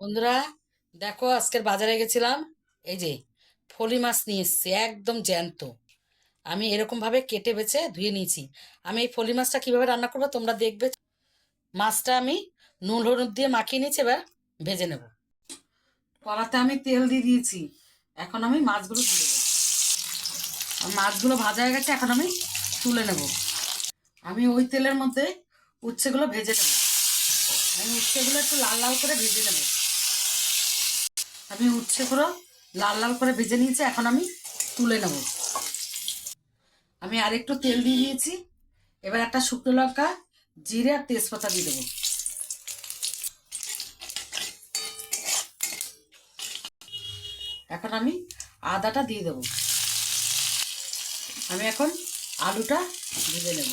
বন্ধুরা, দেখো, আজকের বাজারে গেছিলাম। এই যে, ফলি মাছ নিয়ে এসছি, একদম জ্যান্ত। আমি এরকমভাবে কেটে বেছে ধুয়ে নিয়েছি। আমি এই ফলি মাছটা কীভাবে রান্না করব তোমরা দেখবে। মাছটা আমি নুন, হলুদ দিয়ে মাখিয়ে নিয়েছি, এবার ভেজে নেব। কড়াতে আমি তেল দিয়ে দিয়েছি। এখন আমি মাছগুলো তুলে দেবো মাছগুলো ভাজা হয়ে গেছে, এখন আমি তুলে নেব। আমি ওই তেলের মধ্যে উচ্ছেগুলো ভেজে নেব। আমি উচ্ছেগুলো একটু লাল লাল করে ভেজে নেব। আমি উচ্ছেগুলো লাল লাল করে ভেজে নিয়েছি, এখন আমি তুলে নেব। আমি আর একটু তেল দিয়ে দিয়েছি। এবার একটা শুকনো লঙ্কা, জিরে আর তেজপাতা দিয়ে দেবো। এখন আমি আদাটা দিয়ে দেবো। আমি এখন আলুটা ভেজে নেব।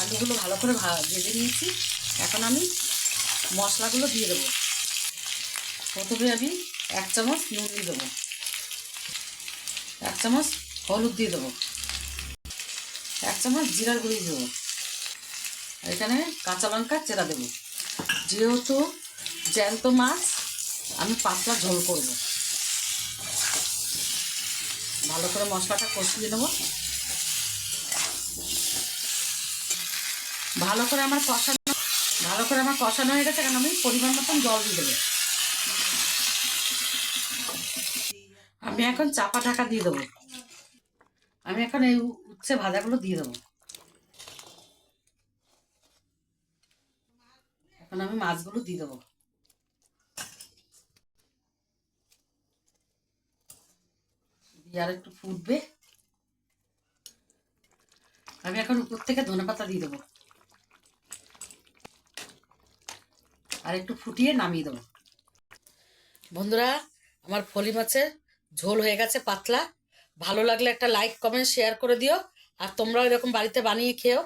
আলুগুলো ভালো করে ভেজে নিয়েছি। এখন আমি মশলাগুলো দিয়ে দেবো। প্রথমে আমি এক চামচ নুন দিয়ে দেবো। এক চামচ হলুদ দিয়ে দেবো। এক চামচ জিরার গুঁড়ি দেবো। এখানে কাঁচা লঙ্কা চেরা দেবো। যেহেতু জ্যান্ত মাছ, আমি পাতলা ঝোল করব। ভালো করে মশলাটা কষিয়ে নেব। ভালো করে আমার কষানো ভালো করে আমার কষানো হয়ে গেছে, কারণ আমি পরিমাণ মতন জল দিয়ে দেবো। আমি এখন চাপা ঢাকা দিয়ে দেবো। আমি এখন এই উচ্ছে ভাজাগুলো দিয়ে দেবো। এখন আমি মাছগুলো দিয়ে দেবো। দিয়ে আর একটু ফুটবে। আমি এখন উপর থেকে ধনে পাতা দিয়ে দেবো। আর একটু ফুটিয়ে নামিয়ে দেবো। বন্ধুরা, আমার ফলি মাছের ঝোল হয়ে গেছে পাতলা। ভালো লাগলে একটা লাইক কমেন্ট শেয়ার করে দিও। আর তোমরাও এরকম বাড়িতে বানিয়ে খেও।